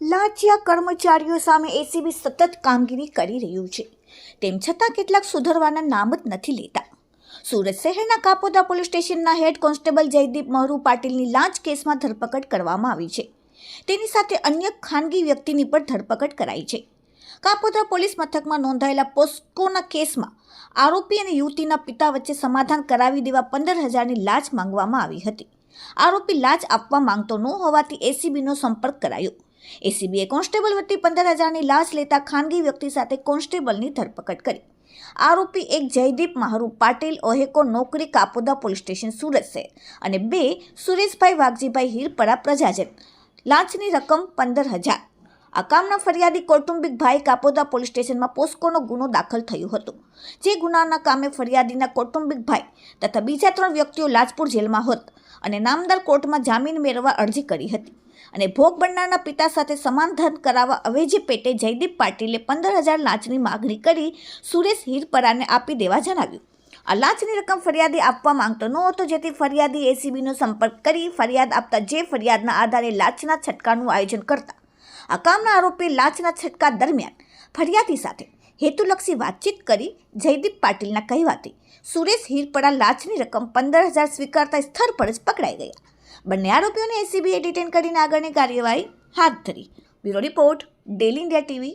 લાજિયા કર્મચારીઓ સામે એસીબી સતત કામગીરી કરી રહ્યું છે. તેમ છતાં કેટલાક સુધરવાના નામ જ નથી લેતા. સુરત શહેરના કાપોદા પોલીસ સ્ટેશનના હેડ કોન્સ્ટેબલ જયદીપ મહરુ પાટીલની લાંચ કેસમાં ધરપકડ કરવામાં આવી છે. તેની સાથે અન્ય ખાનગી વ્યક્તિની પણ ધરપકડ કરાઈ છે. કાપોદરા પોલીસ મથકમાં નોંધાયેલા પોસ્કોના કેસમાં આરોપી અને યુવતીના પિતા વચ્ચે સમાધાન કરાવી દેવા પંદર હજારની લાંચ માંગવામાં આવી હતી. આરોપી લાંચ આપવા માંગતો ન હોવાથી એસીબીનો સંપર્ક કરાયો. એસીબીએ કોન્સ્ટેબલ વતી પંદર હજારની લાંચ લેતા ખાનગી વ્યક્તિ સાથે કોન્સ્ટેબલની ધરપકડ કરી. આરોપી એક જયદીપ મહારુ, પાટીલ ઓહેકો નોકરી કાપોદા પોલીસ સ્ટેશન સુરત છે અને બે સુરેશભાઈ વાઘજીભાઈ હીરપરા પ્રજાજન. લાંચની રકમ પંદર હજાર. આ કામના ફરિયાદી કૌટુંબિક ભાઈ કાપોદા પોલીસ સ્ટેશનમાં પોસ્કોનો ગુનો દાખલ થયો હતો. જે ગુનાના કામે ફરિયાદીના કૌટુંબિક ભાઈ તથા બીજા ત્રણ વ્યક્તિઓ લાજપુર જેલમાં હોત અને નામદાર કોર્ટમાં જામીન મેળવવા અરજી કરી હતી. અને ભોગ બનનારના પિતા સાથે સમાન ધન કરાવવા અવેજી પેટે જયદીપ પાટીલે પંદર હજાર લાંચની માગણી કરી સુરેશ હીરપરાને આપી દેવા જણાવ્યું. આ લાંચની રકમ ફરિયાદી આપવા માંગતો ન હતો, જેથી ફરિયાદી એસીબીનો સંપર્ક કરી ફરિયાદ આપતા જે ફરિયાદના આધારે લાંચના છટકાનું આયોજન કરતા આ કામના આરોપી લાંચના છટકા દરમિયાન ફરિયાદી સાથે હેતુલક્ષી વાતચીત કરી જયદીપ પાટીલના કહેવાથી સુરેશ હીરપડા લાંચની રકમ પંદર હજાર સ્વીકારતા સ્થળ પર જ પકડાઈ ગયા. બંને આરોપીઓને એસીબીએ ડિટેન કરીને આગળની કાર્યવાહી હાથ ધરી. Bureau report daily India TV